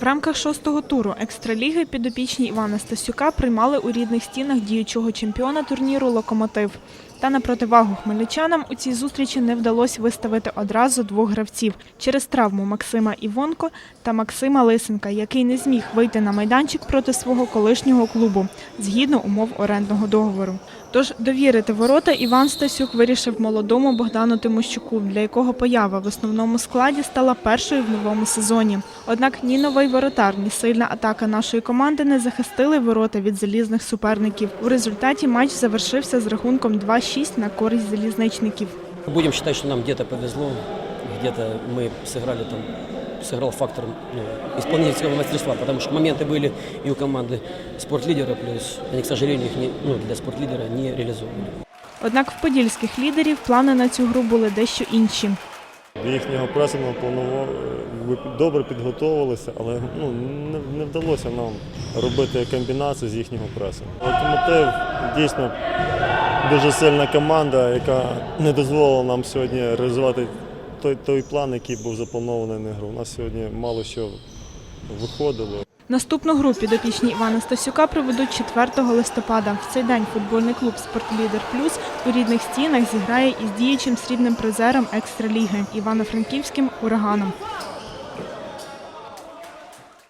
В рамках шостого туру екстраліги підопічні Івана Стасюка приймали у рідних стінах діючого чемпіона турніру Локомотив. Та на противагу хмельничанам у цій зустрічі не вдалося виставити одразу двох гравців через травму Максима Івонко та Максима Лисенка, який не зміг вийти на майданчик проти свого колишнього клубу згідно умов орендного договору. Тож довірити ворота Іван Стасюк вирішив молодому Богдану Тимощуку, для якого поява в основному складі стала першою в новому сезоні. Однак ні новий воротар, ні сильна атака нашої команди не захистили ворота від залізних суперників. У результаті матч завершився з рахунком 2-6 на користь залізничників. Будем считать, что нам где-то повезло, где-то мы сыграли там, сыграл фактор ну, исполнительского мастерства, потому что моменты были и у команды спортлидера, плюс они, к сожалению, их не, ну, для спортлидера не реализовывали. Однак в подільських лідерів плани на цю гру були дещо інші. До їхнього пресингу планував, ви добре підготовилися, але ну, не, не вдалося нам робити комбінацію з їхнього пресингу. Локомотив дійсно дуже сильна команда, яка не дозволила нам сьогодні реалізувати той, той план, який був запланований на гру. У нас сьогодні мало що виходило. Наступну гру підопічні Івана Стасюка проведуть 4 листопада. В цей день футбольний клуб «Спортлідер Плюс» у рідних стінах зіграє із діючим срібним призером екстраліги Івано-Франківським ураганом.